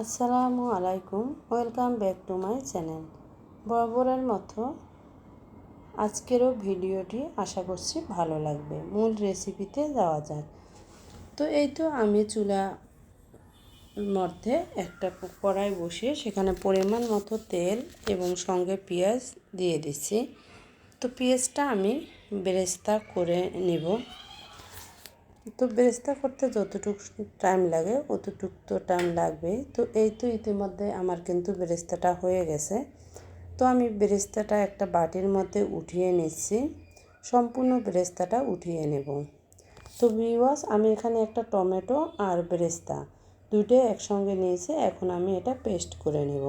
আসসালামু আলাইকুম, welcome back to my channel. বরাবরের মতো আজকেরও ভিডিওটি আশা করছি ভালো লাগবে। মূল রেসিপিতে যাওয়া যাক। তো এই তো আমি চুলা মধ্যে একটা কড়াই বসিয়ে সেখানে পরিমাণ মতো তেল এবং সঙ্গে পেঁয়াজ দিয়ে দিচ্ছি। তো পেঁয়াজটা আমি বেরেস্তা করে নিব। তো বেরেস্তা করতে যতটুকু টাইম লাগে, অতটুকু তো টাইম লাগবে তো এই তো ইতিমধ্যে আমার কিন্তু বেরেস্তাটা হয়ে গেছে। তো আমি বেরেস্তাটা একটা বাটির মধ্যে উঠিয়ে নিচ্ছি। সম্পূর্ণ বেরেস্তাটা উঠিয়ে নেব। তো বিওয়াস আমি এখানে একটা টমেটো আর বেরেস্তা দুটো একসঙ্গে নিয়েছি, এখন আমি এটা পেস্ট করে নেব।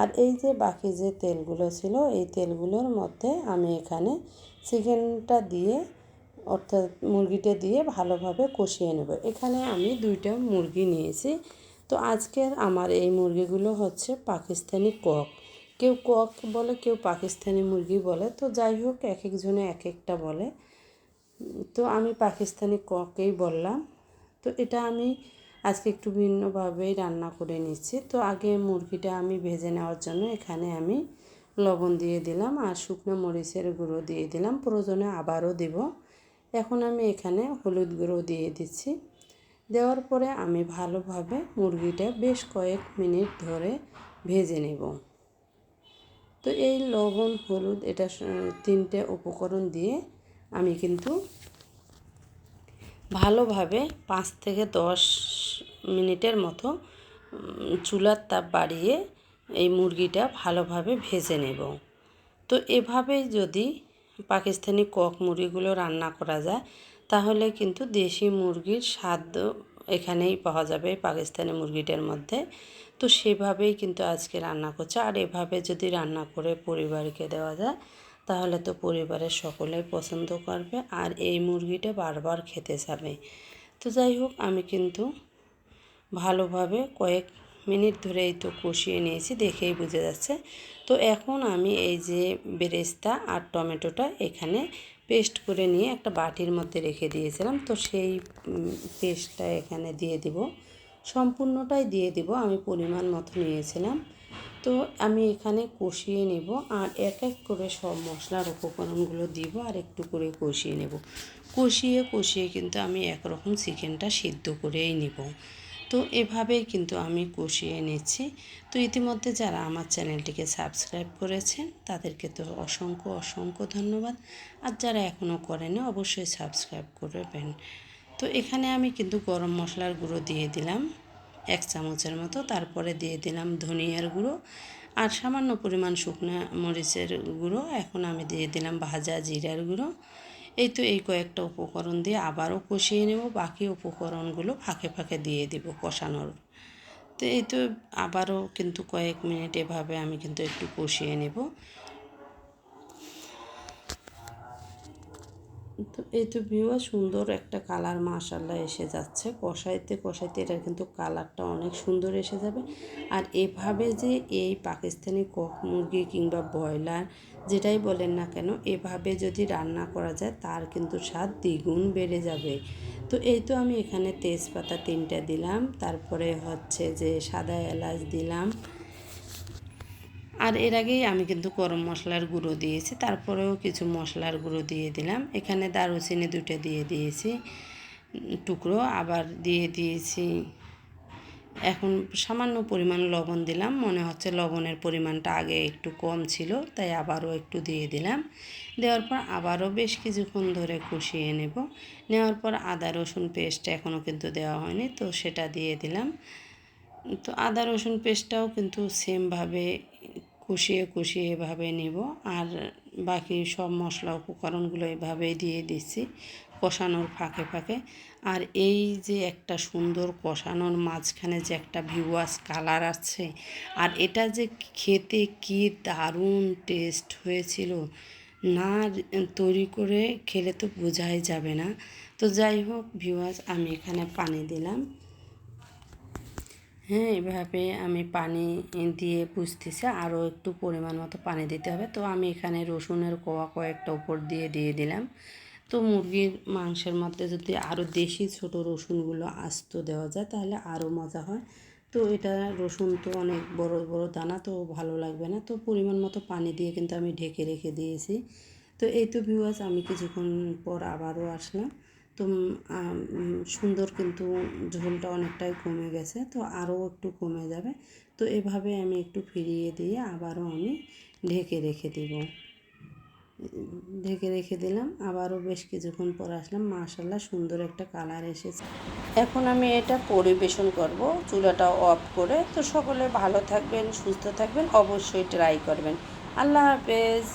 আর এই যে বাকি যে তেলগুলো ছিল, এই তেলগুলোর মধ্যে আমি এখানে চিকেনটা দিয়ে অর্থাৎ মুরগিটা দিয়ে ভালোভাবে কষিয়ে নেব। এখানে আমি দুইটা মুরগি নিয়েছি। তো আজকের আমার এই মুরগিগুলো হচ্ছে পাকিস্তানি কক। কেউ কক বলে, কেউ পাকিস্তানি মুরগি বলে। তো যাই হোক এক একজনে এক একটা বলে। তো আমি পাকিস্তানি ককেই বললাম। তো এটা আমি আজকে একটু ভিন্নভাবেই রান্না করে নিচ্ছি। তো আগে মুরগিটা আমি ভেজে নেওয়ার জন্য এখানে আমি লবণ দিয়ে দিলাম আর শুকনো মরিচের গুঁড়ো দিয়ে দিলাম। প্রয়োজনে আবারও দিব। এখন আমি এখানে হলুদ গুঁড়ো দিয়ে দিচ্ছি। দেওয়ার পরে আমি ভালোভাবে মুরগিটা বেশ কয়েক মিনিট ধরে ভেজে নেব। তো এই লবণ, হলুদ এটা তিনটে উপকরণ দিয়ে আমি কিন্তু ভালোভাবে পাঁচ থেকে দশ মিনিটের মতো চুলার তাপ বাড়িয়ে এই মুরগিটা ভালোভাবে ভেজে নেব। তো এভাবেই যদি পাকিস্তানি কক মুরগিগুলো রান্না করা যায়, তাহলে কিন্তু দেশি মুরগির স্বাদ এখানেই পাওয়া যাবে পাকিস্তানি মুরগিটার মধ্যে। তো সেভাবেই কিন্তু আজকে রান্না করছে। আর এভাবে যদি রান্না করে পরিবারকে দেওয়া যায়, তাহলে তো পরিবারের সকলেই পছন্দ করবে আর এই মুরগিটা বারবার খেতে যাবে। তো যাই হোক, আমি কিন্তু ভালোভাবে কয়েক মিনিট ধরে এই তো কষিয়ে নিয়েছি, দেখেই বুঝে যাচ্ছে। তো এখন আমি এই যে বেরেস্তা আর টমেটোটা এখানে পেস্ট করে নিয়ে একটা বাটির মধ্যে রেখে দিয়েছিলাম। তো সেই পেস্টটা এখানে দিয়ে দিব। সম্পূর্ণটাই দিয়ে দিব, আমি পরিমাণ মতো নিয়েছিলাম। তো আমি এখানে কষিয়ে নেব আর এক এক করে সব মশলার উপকরণগুলো দিব আর একটু করে কষিয়ে নেব। কষিয়ে কষিয়ে কিন্তু আমি একরকম চিকেনটা সিদ্ধ করেই নেব। তো এভাবেই কিন্তু আমি কষিয়ে নিচ্ছি তো ইতিমধ্যে যারা আমার চ্যানেলটিকে সাবস্ক্রাইব করেছেন, তাদেরকে তো অসংখ্য অসংখ্য ধন্যবাদ। আর যারা এখনও করেনি, অবশ্যই সাবস্ক্রাইব করবেন। তো এখানে আমি কিন্তু গরম মশলার গুঁড়ো দিয়ে দিলাম, এক চামচের মতো। তারপরে দিয়ে দিলাম ধনিয়ার গুঁড়ো আর সামান্য পরিমাণ শুকনো মরিচের গুঁড়ো। এখন আমি দিয়ে দিলাম ভাজা জিরার গুঁড়ো। এই তো এই কয়েকটা উপকরণ দিয়ে আবারও কষিয়ে নেব, বাকি উপকরণগুলো ফাঁকে ফাঁকে দিয়ে দেব কষানোর। তো এই তো আবারও কিন্তু কয়েক মিনিট এভাবে আমি কিন্তু একটু কষিয়ে নেব। তো এই তো ভিউয়া সুন্দর একটা কালার মাশাল্লাহ এসে যাচ্ছে। কষাইতে কষাইতে এটার কিন্তু কালারটা অনেক সুন্দর এসে যাবে। আর এভাবে যে এই পাকিস্তানি কক মুরগি কিংবা ব্রয়লার যেটাই বলেন না কেন, এভাবে যদি রান্না করা যায়, তার কিন্তু স্বাদ দ্বিগুণ বেড়ে যাবে। তো এই তো আমি এখানে তেজপাতা তিনটা দিলাম, তারপরে হচ্ছে যে সাদা এলাচ দিলাম আর এর আগেই আমি কিন্তু গরম মশলার গুঁড়ো দিয়েছি, তারপরেও কিছু মশলার গুঁড়ো দিয়ে দিলাম। এখানে দারুচিনি দুটো দিয়ে দিয়েছি টুকরো। আবার দিয়ে দিয়েছি, এখন সামান্য পরিমাণ লবণ দিলাম। মনে হচ্ছে লবণের পরিমাণটা আগে একটু কম ছিল, তাই আবারও একটু দিয়ে দিলাম। দেওয়ার পর আবারও বেশ কিছুক্ষণ ধরে কষিয়ে নেব। নেওয়ার পর আদা রসুন পেস্ট এখনও কিন্তু দেওয়া হয়নি, তো সেটা দিয়ে দিলাম। তো আদা রসুন পেস্টটাও কিন্তু সেমভাবে কষিয়ে কষিয়ে এভাবে নেব। আর বাকি সব মশলা উপকরণগুলো এভাবেই দিয়ে দিচ্ছি কষানোর ফাঁকে ফাঁকে। আর এই যে একটা সুন্দর কষানোর মাঝখানে যে একটা ভিউয়াস কালার আছে, আর এটা যে খেতে কি দারুণ টেস্ট হয়েছিল, না তৈরি করে খেলে তো বোঝাই যাবে না। তো যাই হোক ভিউয়াস আমি এখানে পানি দিলাম। হ্যাঁ এভাবে আমি পানি দিয়ে বুঝতেছি আরও একটু পরিমাণ মতো পানি দিতে হবে। তো আমি এখানে রসুনের কোয়া কয়েকটা উপর দিয়ে দিয়ে দিলাম। তো মুরগির মাংসের মধ্যে যদি আরও দেশি ছোট রসুনগুলো আস্ত দেওয়া যায়, তাহলে আরও মজা হয়। তো এটা রসুন তো অনেক বড় বড় দানা, তো ভালো লাগবে না। তো পরিমাণ মতো পানি দিয়ে কিন্তু আমি ঢেকে রেখে দিয়েছি। তো এই তো ভিউয়ার্স আমি কিছুক্ষণ পর আবারও আসলাম। তো সুন্দর কিন্তু ঝোলটা অনেকটাই কমে গেছে, তো আরও একটু কমে যাবে। তো এভাবে আমি একটু ফিরিয়ে দিয়ে আবারও আমি ঢেকে রেখে দিব। ঢেকে রেখে দিলাম, আবারও বেশ কিছুক্ষণ পর আসলাম। মাশাল্লাহ সুন্দর একটা কালার এসেছে। এখন আমি এটা পরিবেশন করব, চুলাটা অফ করে। তো সকলে ভালো থাকবেন, সুস্থ থাকবেন, অবশ্যই ট্রাই করবেন। আল্লাহ হাফেজ।